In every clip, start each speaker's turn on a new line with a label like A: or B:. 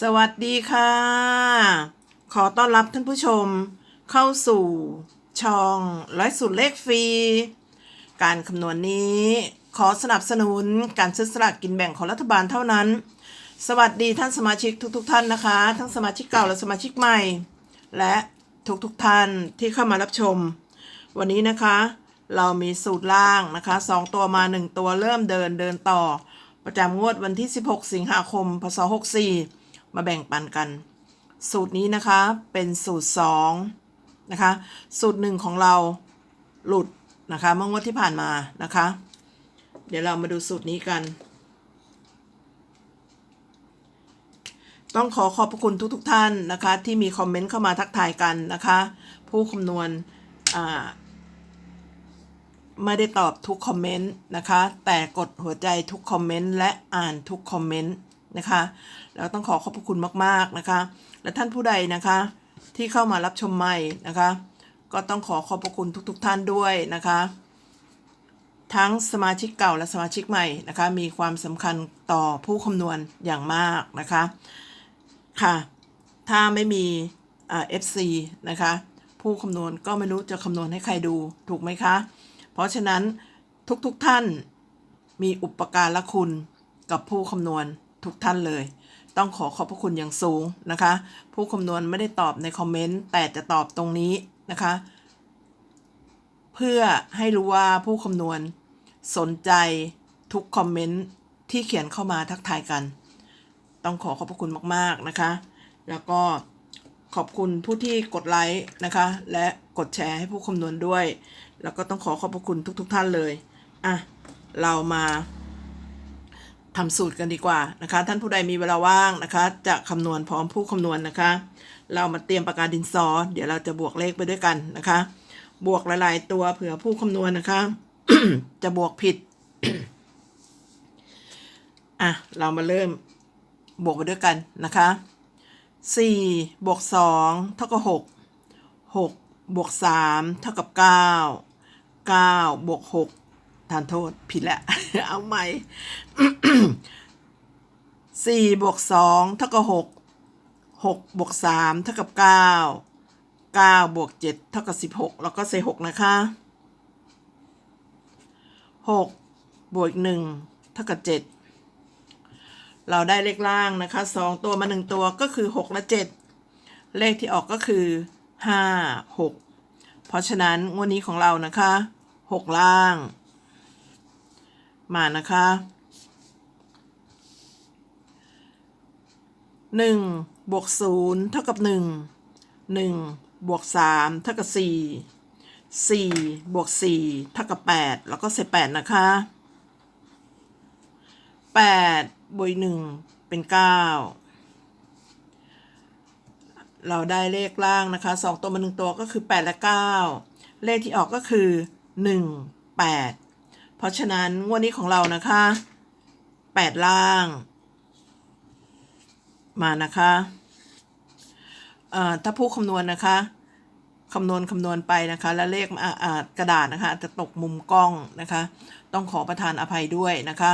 A: สวัสดีค่ะ ขอต้อนรับท่านผู้ชมเข้าสู่ช่องร้อยสูตรเลขฟรี การคำนวณนี้ ขอสนับสนุนการซื้อสลากกินแบ่งของรัฐบาลเท่านั้น สวัสดีท่านสมาชิกทุกๆทท่านนะคะ ทั้งสมาชิกเก่าและสมาชิกใหม่ และทุกๆทท่านที่เข้ามารับชม วันนี้นะคะ เรามีสูตรล่างนะคะสองตัวมา 1 ตัวเริ่มเดินเดินต่อ ประจำงวดวันที่ 16 สิงหาคม พศ 64 มาแบ่งปันกัน สูตรนี้นะคะเป็นสูตร2นะคะสูตรหนึ่งของเราหลุดนะคะเมื่องวดที่ผ่านมานะคะ เดี๋ยวเรามาดูสูตรนี้กัน ต้องขอขอบพระคุณทุกๆทท่านนะคะ ที่มีคอมเมนต์เข้ามาทักทายกันนะคะ ผู้คำนวณไม่ได้ตอบทุกคอมเมนต์นะคะ แต่กดหัวใจทุกคอมเมนต์และอ่านทุกคอมเมนต์ นะคะแล้วต้องขอขอบพระคุณมากๆนะคะ และท่านผู้ใดนะคะที่เข้ามารับชมใหม่นะคะ ก็ต้องขอขอบพระคุณทุกๆท่านด้วยนะคะ ทั้งสมาชิกเก่าและสมาชิกใหม่นะคะ มีความสำคัญต่อผู้คำนวณอย่างมากนะคะค่ะ ถ้าไม่มีเอ่า FC นะคะ ผู้คำนวณก็ไม่รู้จะคำนวณให้ใครดูถูกไหมคะ เพราะฉะนั้นทุกๆทท่านมีอุปการะคุณกับผู้คำนวณ ทุกท่านเลย ต้องขอขอบพระคุณอย่างสูงนะคะ ผู้คำนวณไม่ได้ตอบในคอมเมนต์แต่จะตอบตรงนี้นะคะ เพื่อให้รู้ว่าผู้คำนวณสนใจทุกคอมเมนต์ที่เขียนเข้ามาทักทายกัน ต้องขอขอบพระคุณมากๆนะคะ แล้วก็ขอบคุณผู้ที่กดไลค์นะคะ และกดแชร์ให้ผู้คำนวณด้วย แล้วก็ต้องขอขอบพระคุณทุกๆท่านเลย อะ เรามา ทำสูตรกันดีกว่านะคะ ท่านผู้ใดมีเวลาว่างนะคะ จะคำนวณพร้อมผู้คำนวณนะคะ เรามาเตรียมปากกาดินสอเดี๋ยวเราจะบวกเลขไปด้วยกันนะคะ บวกหลาย ๆ ตัวเผื่อผู้คำนวณนะคะ จะบวกผิดอะเรามาเริ่มบวกไปด้วยกันนะคะสี่บวกสองเท่ากับหกหกบวกสามเท่ากับเก้าเก้าบวกหกทานโทษผิดแล้ว เอาใหม่สี่บวกสองเท่ากับหกหกบวกสามเท่ากับเก้าเก้าบวกเจ็ดเท่ากับสิบหกแล้วก็ใส่หกนะคะหกบวกหนึ่งเท่ากับเจ็ดเราได้เลขล่างนะคะสองตัวมาหนึ่งตัวก็คือหกและเจ็ดเลขที่ออกก็คือห้าหกเพราะฉะนั้นงวดนี้ของเรานะคะหกล่าง มานะคะหนึ่งบวกศูนย์เท่ากับหนึ่งหนึ่งบวกสามเท่ากับสี่สี่บวกสี่เท่ากับแปดแล้วก็ใส่แปดนะคะแปดบวกหนึ่งเป็นเก้าเราได้เลขล่างนะคะสองตัวมาหนึ่งตัวก็คือแปดและเก้าเลขที่ออกก็คือหนึ่งแปด เพราะฉะนั้นงวดนี้ของเรานะคะแปดล่าง มานะคะเอ่อถ้าผู้คำนวณนะคะคำนวณคำนวณไปนะคะ แล้วเลขอ่าอ่ากระดาษนะคะจะตกมุมกล้องนะคะ ต้องขอประทานอภัยด้วยนะคะ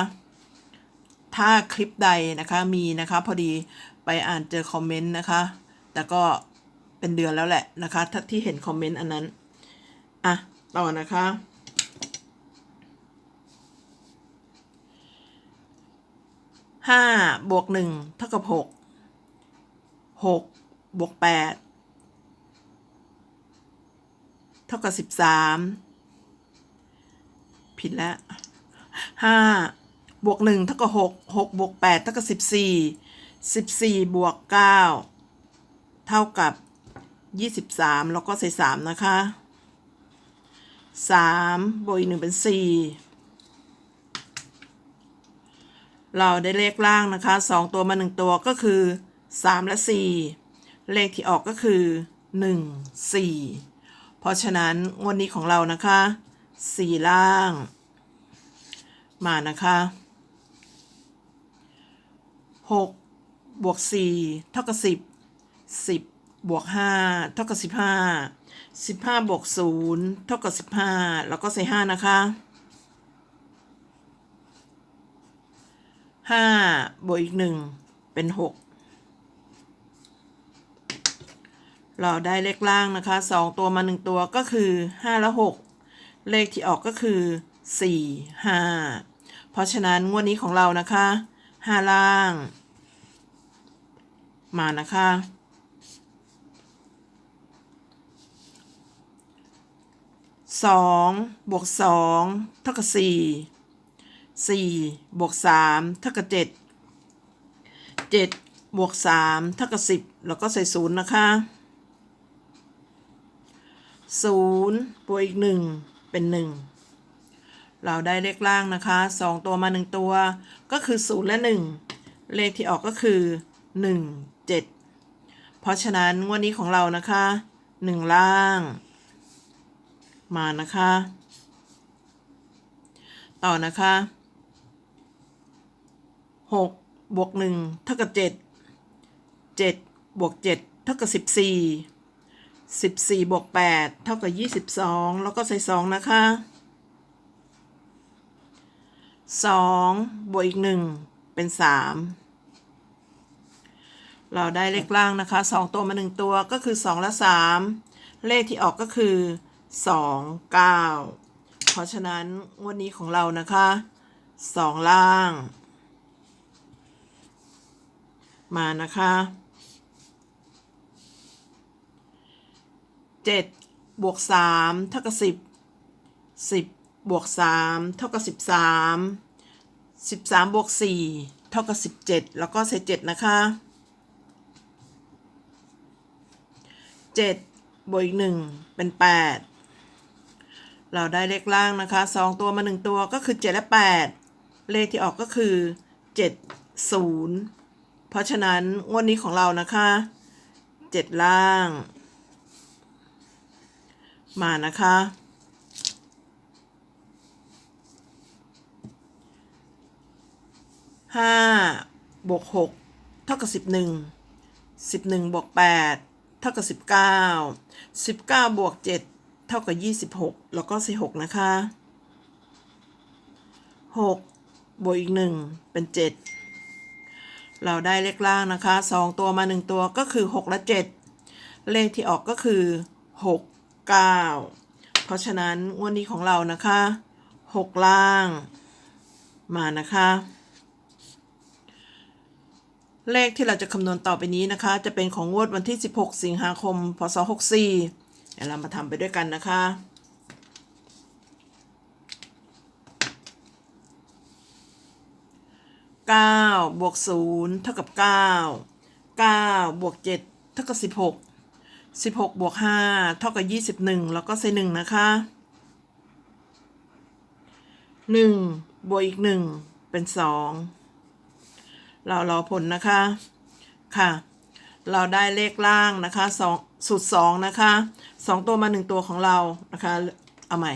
A: ถ้าคลิปใดนะคะมีนะคะพอดีไปอ่านเจอคอมเมนต์นะคะ แต่ก็เป็นเดือนแล้วแหละนะคะที่เห็นคอมเมนต์อันนั้น อะ ต่อนะคะ ห้าบวกหนึ่งเท่ากับหกหกบวกแปดเท่ากับสิบสามผิดแล้วห้าบวกหนึ่งเท่ากับหกหกบวกแปดเท่ากับสิบสี่สิบสี่บวกเก้าเท่ากับยี่สิบสามแล้วก็ใส่สามนะคะสามบวกอีกหนึ่งเป็นสี่ เราได้เลขล่างนะคะสองตัวมาหนึ่งตัวก็คือสามและสี่เลขที่ออกก็คือหนึ่งสี่เพราะฉะนั้นงวดนี้ของเรานะคะสี่ล่าง มานะคะหกบวกสี่เท่ากับสิบสิบบวกห้าเท่ากับสิบห้าสิบห้าบวกศูนย์เท่ากับสิบห้าแล้วก็ใส่ห้านะคะ ห้าบวกอีกหนึ่งเป็นหกเราได้เลขล่างนะคะสองตัวมาหนึ่งตัวก็คือห้าและหกเลขที่ออกก็คือสี่ห้าเพราะฉะนั้นงวดนี้ของเรานะคะห้าล่าง มานะคะสองบวกสองเท่ากับสี่ สี่บวกสามเท่ากับเจ็ดเจ็ดบวกสามเท่ากับสิบแล้วก็ใส่ศูนย์นะคะศูนย์บวกอีกหนึ่งเป็นหนึ่งเราได้เลขล่างนะคะสองตัวมาหนึ่งตัว ก็คือศูนย์และหนึ่งเลขที่ออกก็คือหนึ่งเจ็ดเพราะฉะนั้นงวดนี้ของเรานะคะหนึ่งล่าง มานะคะ ต่อนะคะ หกบวกหนึ่งเท่ากับเจ็ดเจ็ดบวกเจ็ดเท่ากับสิบสี่สิบสี่บวกแปดเท่ากับยี่สิบสองแล้วก็ใส่สองนะคะสองบวกอีกหนึ่งเป็นสามเราได้เลขล่างนะคะสองตัวมาหนึ่งตัวก็คือสองและสามเลขที่ออกก็คือสองเก้าเพราะฉะนั้นงวันนี้ของเรานะคะสองล่าง มานะคะเจ็ดบวกสามเท่ากับสิบสิบบวกสามเท่ากับสิบสามสิบสามบวกสี่เท่ากับสิบเจ็ดแล้วก็ใส่เจ็ดนะคะเจ็ดบวกอีกหนึ่งเป็นแปดเราได้เลขล่างนะคะสองตัวมาหนึ่งตัวก็คือเจ็ดและแปดเลขที่ออกก็คือเจ็ดศูนย์ เพราะฉะนั้นงวดนี้ของเรานะคะเจ็ดล่าง มานะคะห้าบวกหกเท่ากับสิบหนึ่งสิบหนึ่งบวกแปดเท่ากับสิบเก้าสิบเก้าบวกเจ็ดเท่ากับยี่สิบหกแล้วก็สี่หกนะคะหกบวกอีกหนึ่งเป็นเจ็ด เราได้เลขล่างนะคะสองตัวมาหนึ่งตัวก็คือหกและเจ็ดเลขที่ออกก็คือหก9เพราะฉะนั้นงวดนี้ของเรานะคะ 6 ล่างมานะคะ เลขที่เราจะคำนวณต่อไปนี้นะคะ จะเป็นของงวดวันที่ 16 สิงหาคม พศ 64เดี๋ยวเรามาทำไปด้วยกันนะคะ 9บวก0เท่ากับ 9 9บวก7เท่ากับ 16สิบหกบวกห้าเท่ากับยี่สิบหนึ่งแล้วก็ใส่หนึ่งนะคะหนึ่งบวกอีกหนึ่งเป็นสองเรารอผลนะคะ ค่ะ เราได้เลขล่างนะคะสองสูตรสองนะคะสองตัวมาหนึ่งตัวของเรานะคะ เอาใหม่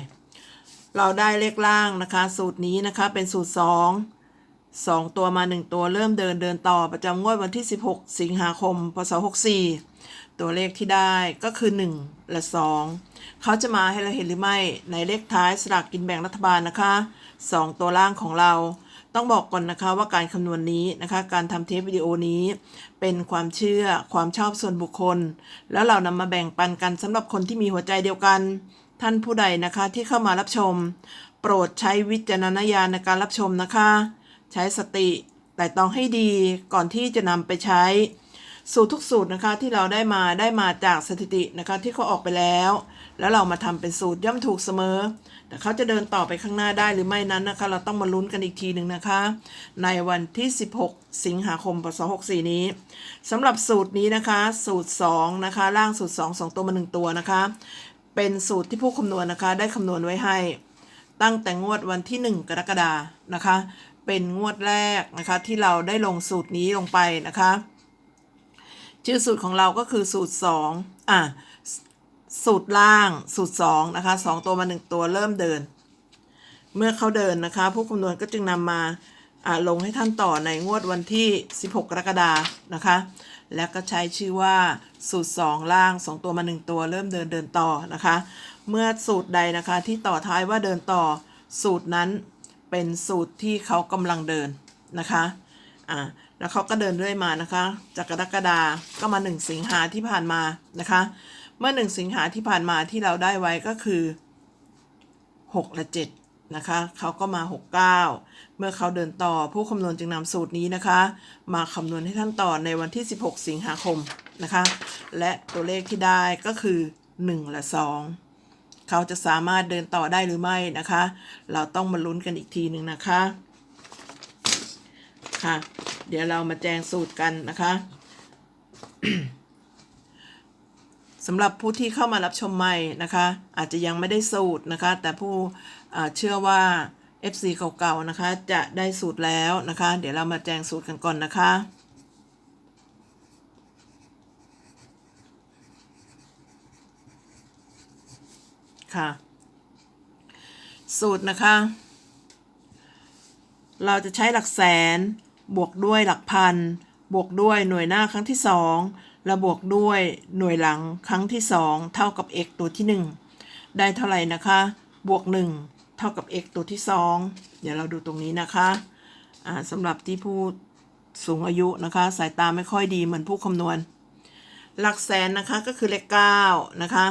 A: เราได้เลขล่างนะคะ สูตรนี้นะคะเป็นสูตรส สองตัวมาหนึ่งตัวเริ่มเดินเดินต่อประจำงวดวันที่ 16 สิงหาคม พศ 64 ตัวเลขที่ได้ก็คือ 1 และ 2 เขาจะมาให้เราเห็นหรือไม่ในเลขท้ายสลากกินแบ่งรัฐบาลนะคะ 2 ตัวล่างของเราต้องบอกก่อนนะคะว่าการคำนวณนนี้นะคะ การทำเทปวิดีโอนี้ เป็นความเชื่อความชอบส่วนบุคคล แล้วเรานำมาแบ่งปันกันสำหรับคนที่มีหัวใจเดียวกัน ท่านผู้ใดนะคะที่เข้ามารับชม โปรดใช้วิจารณญาณในการรับชมนะคะ ใช้สติแต่ต้องให้ดีก่อนที่จะนำไปใช้ สูตรทุกสูตรนะคะที่เราได้มาได้มาจากสถิตินะคะที่เขาออกไปแล้ว แล้วเรามาทำเป็นสูตรย่อมถูกเสมอ แต่เขาจะเดินต่อไปข้างหน้าได้หรือไม่นั้นนะคะ เราต้องมาลุ้นกันอีกทีหนึ่งนะคะ ในวันที่ 16 สิงหาคมพศ64นี้สำหรับสูตรนี้นะคะ สูตร2นะคะล่างสูตร 2 2 ตัวมา 1 ตัวนะคะ เป็นสูตรที่ผู้คำนวณนะคะ ได้คำนวณไว้ให้ตั้งแต่งวดวันที่ 1 กรกฎานะคะ เป็นงวดแรกนะคะ ที่เราได้ลงสูตรนี้ลงไปนะคะ ชื่อสูตรของเราก็คือสูตร2อะสูตรล่างสูตร2นะคะ2ตัวมา 1 ตัวเริ่มเดิน เมื่อเขาเดินนะคะ ผู้คำนวณก็จึงนำมาอ่าลงให้ท่านต่อในงวดวันที่ 16 กรกฎานะคะ แล้วก็ใช้ชื่อว่าสูตร 2 ล่าง 2 ตัวมา 1 ตัวเริ่มเดินเดินต่อนะคะ เมื่อสูตรใดนะคะที่ต่อท้ายว่าเดินต่อสูตรนั้น เป็นสูตรที่เขากำลังเดินนะคะอ่าแล้วเขาก็เดินเรื่อยมานะคะจากกรกฎาก็มาหนึ่งสิงหาที่ผ่านมานะคะ เมื่อหนึ่งสิงหาที่ผ่านมาที่เราได้ไว้ก็คือหกและเจ็ดนะคะเขาก็มาหกเก้าเมื่อเขาเดินต่อผู้คำนวณจึงนำสูตรนี้นะคะ มาคำนวณให้ท่านต่อในวันที่ 16 สิงหาคมนะคะ และตัวเลขที่ได้ก็คือ 1 และ 2 เขาจะสามารถเดินต่อได้หรือไม่นะคะ เราต้องมาลุ้นกันอีกทีหนึ่งนะคะค่ะ เดี๋ยวเรามาแจงสูตรกันนะคะสำหรับผู้ที่เข้ามารับชมใหม่นะคะ อาจจะยังไม่ได้สูตรนะคะ แต่ผู้เชื่อว่า FC เก่าๆนะคะ จะได้สูตรแล้วนะคะ เดี๋ยวเรามาแจงสูตรกันก่อนนะคะ ค่ะ สูตรนะคะ เราจะใช้หลักแสน บวกด้วยหลักพัน บวกด้วยหน่วยหน้าครั้งที่สองและบวกด้วยหน่วยหลังครั้งที่สองเท่ากับ x ตัวที่หนึ่งได้เท่าไหร่นะคะ บวกหนึ่งเท่ากับ x ตัวที่สองเดี๋ยวเราดูตรงนี้นะคะสำหรับที่ผู้สูงอายุนะคะ สายตาไม่ค่อยดีเหมือนผู้คำนวณ หลักแสนนะคะก็คือเลข9นะคะ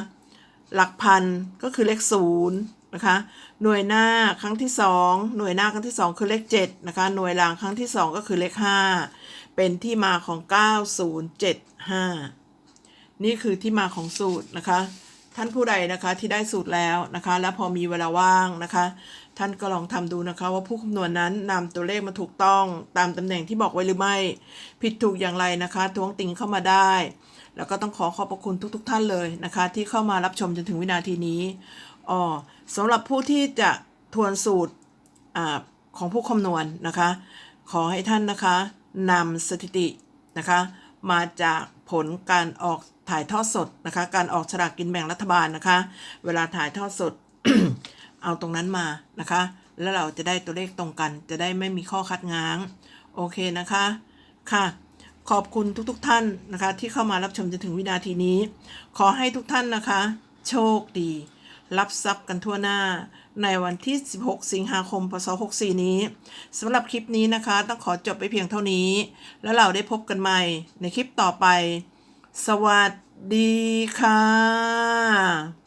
A: หลักพันก็คือเลขศูนย์นะคะ หน่วยหน้าครั้งที่ 2 หน่วยหน้าครั้งที่ 2 คือเลข7นะคะ หน่วยหลังครั้งที่ 2 ก็คือเลข 5 เป็นที่มาของ 9075 นี่คือที่มาของสูตรนะคะ ท่านผู้ใดนะคะที่ได้สูตรแล้วนะคะ แล้วพอมีเวลาว่างนะคะ ท่านก็ลองทำดูนะคะว่าผู้คำนวณนั้นนำตัวเลขมาถูกต้องตามตำแหน่งที่บอกไว้หรือไม่ ผิดถูกอย่างไรนะคะท้วงติงเข้ามาได้ แล้วก็ต้องขอขอบพระคุณทุก ๆ ท่านเลยนะคะ ที่เข้ามารับชมจนถึงวินาทีนี้อ๋อสำหรับผู้ที่จะทวนสูตรอาของผู้คำนวณนะคะ ขอให้ท่านนะคะนำสถิตินะคะ มาจากผลการออกถ่ายทอดสดนะคะ การออกฉลากกินแบ่งรัฐบาลนะคะ เวลาถ่ายทอดสด เอาตรงนั้นมานะคะ แล้วเราจะได้ตัวเลขตรงกัน จะได้ไม่มีข้อคัดง้าง โอเคนะคะ ค่ะ ขอบคุณทุกๆทท่านนะคะ ที่เข้ามารับชมจนถึงวินาทีนี้ ขอให้ทุกท่านนะคะ โชคดี รับทรัพย์กันทั่วหน้า ในวันที่ 16 สิงหาคม พศ 64 นี้สำหรับคลิปนี้นะคะ ต้องขอจบไปเพียงเท่านี้ แล้วเราได้พบกันใหม่ในคลิปต่อไป สวัสดีค่ะ